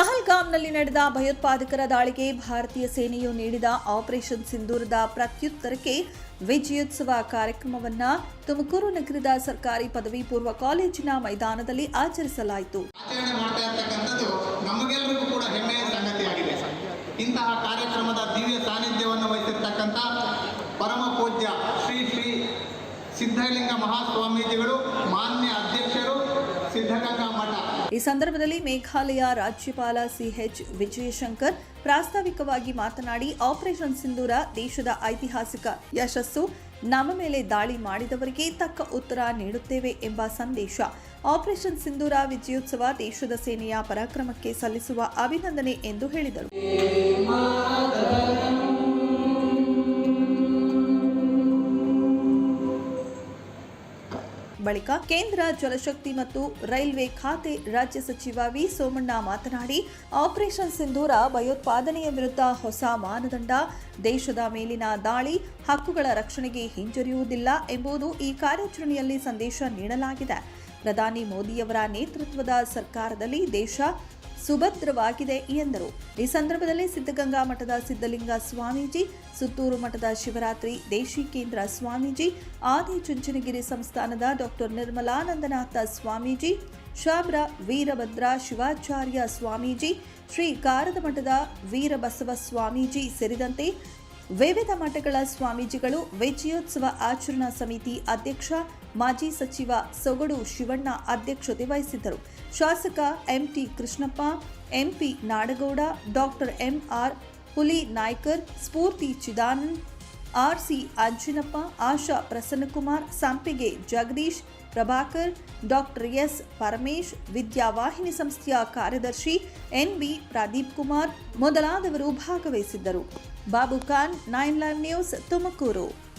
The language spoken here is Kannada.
ಪಹಲ್ಗಾಮ್ನಲ್ಲಿ ನಡೆದ ಭಯೋತ್ಪಾದಕರ ದಾಳಿಗೆ ಭಾರತೀಯ ಸೇನೆಯು ನೀಡಿದ ಆಪರೇಷನ್ ಸಿಂಧೂರದ ಪ್ರತ್ಯುತ್ತರಕ್ಕೆ ವಿಜಯೋತ್ಸವ ಕಾರ್ಯಕ್ರಮವನ್ನ ತುಮಕೂರು ನಗರದ ಸರ್ಕಾರಿ ಪದವಿ ಪೂರ್ವ ಕಾಲೇಜಿನ ಮೈದಾನದಲ್ಲಿ ಆಚರಿಸಲಾಯಿತು. ಕಾರ್ಯಕ್ರಮದ ದಿವ್ಯ ಪರಮ ಪೂಜ್ಯ ಶ್ರೀ ಶ್ರೀ ಸಿದ್ಧಲಿಂಗ ಮಹಾಸ್ವಾಮೀಜಿಗಳು ಈ ಸಂದರ್ಭದಲ್ಲಿ ಮೇಘಾಲಯ ರಾಜ್ಯಪಾಲ ಸಿಎಚ್ ವಿಜಯಶಂಕರ್ ಪ್ರಾಸ್ತಾವಿಕವಾಗಿ ಮಾತನಾಡಿ, ಆಪರೇಷನ್ ಸಿಂಧೂರ ದೇಶದ ಐತಿಹಾಸಿಕ ಯಶಸ್ಸು ನಮ್ಮ ಮೇಲೆ ದಾಳಿ ಮಾಡಿದವರಿಗೆ ತಕ್ಕ ಉತ್ತರ ನೀಡುತ್ತೇವೆ ಎಂಬ ಸಂದೇಶ. ಆಪರೇಷನ್ ಸಿಂಧೂರ ವಿಜಯೋತ್ಸವ ದೇಶದ ಸೇನೆಯ ಪರಾಕ್ರಮಕ್ಕೆ ಸಲ್ಲಿಸುವ ಅಭಿನಂದನೆ ಎಂದು ಹೇಳಿದರು. ಬಳಿಕ ಕೇಂದ್ರ ಜಲಶಕ್ತಿ ಮತ್ತು ರೈಲ್ವೆ ಖಾತೆ ರಾಜ್ಯ ಸಚಿವ ವಿ ಸೋಮಣ್ಣ ಮಾತನಾಡಿ, ಆಪರೇಷನ್ ಸಿಂಧೂರ ಭಯೋತ್ಪಾದನೆಯ ವಿರುದ್ಧ ಹೊಸ ಮಾನದಂಡ, ದೇಶದ ಮೇಲಿನ ದಾಳಿ, ಹಕ್ಕುಗಳ ರಕ್ಷಣೆಗೆ ಹಿಂಜರಿಯುವುದಿಲ್ಲ ಎಂಬುದು ಈ ಕಾರ್ಯಾಚರಣೆಯಲ್ಲಿ ಸಂದೇಶ ನೀಡಲಾಗಿದೆ. ಪ್ರಧಾನಿ ಮೋದಿಯವರ ನೇತೃತ್ವದ ಸರ್ಕಾರದಲ್ಲಿ ದೇಶ ಸುಭದ್ರವಾಗಿದೆ ಎಂದರು. ಈ ಸಂದರ್ಭದಲ್ಲಿ ಸಿದ್ಧಗಂಗಾ ಮಠದ ಸಿದ್ಧಲಿಂಗ ಸ್ವಾಮೀಜಿ, ಸುತ್ತೂರು ಮಠದ ಶಿವರಾತ್ರಿ ದೇಶಿಕೇಂದ್ರ ಸ್ವಾಮೀಜಿ, ಆದಿ ಚುಂಚನಗಿರಿ ಸಂಸ್ಥಾನದ ಡಾಕ್ಟರ್ ನಿರ್ಮಲಾನಂದನಾಥ ಸ್ವಾಮೀಜಿ ಶಾಬ್ರ ವೀರಭದ್ರ ಶಿವಾಚಾರ್ಯ ಸ್ವಾಮೀಜಿ, ಶ್ರೀ ಕಾರದ ಮಠದ ವೀರಬಸವ ಸ್ವಾಮೀಜಿ ಸೇರಿದಂತೆ ವಿವಿಧ ಮಠಗಳ ಸ್ವಾಮೀಜಿಗಳು ವಿಜಯೋತ್ಸವ ಆಚರಣಾ ಸಮಿತಿ ಅಧ್ಯಕ್ಷ, ಮಾಜಿ ಸಚಿವ ಸೊಗಡು ಶಿವಣ್ಣ ಅಧ್ಯಕ್ಷತೆ ವಹಿಸಿದ್ದರು. ಶಾಸಕ MT Krishnappa MP Nadagouda, doctor MR Huli Naikar Spoorthi Chidanand RC Anjinappa, Asha Prasannakumar, Sampige Jagadish, Prabhakar, doctor S Paramesh, Vidyavahini ಸಂಸ್ಥೆಯ ಕಾರ್ಯದರ್ಶಿ ಎನ್ ಬಿ ಪ್ರದೀಪ್ ಕುಮಾರ್ ಮೊದಲಾದವರು ಭಾಗವಹಿಸಿದ್ದರು. Babu Khan, nine live news Tumakuru.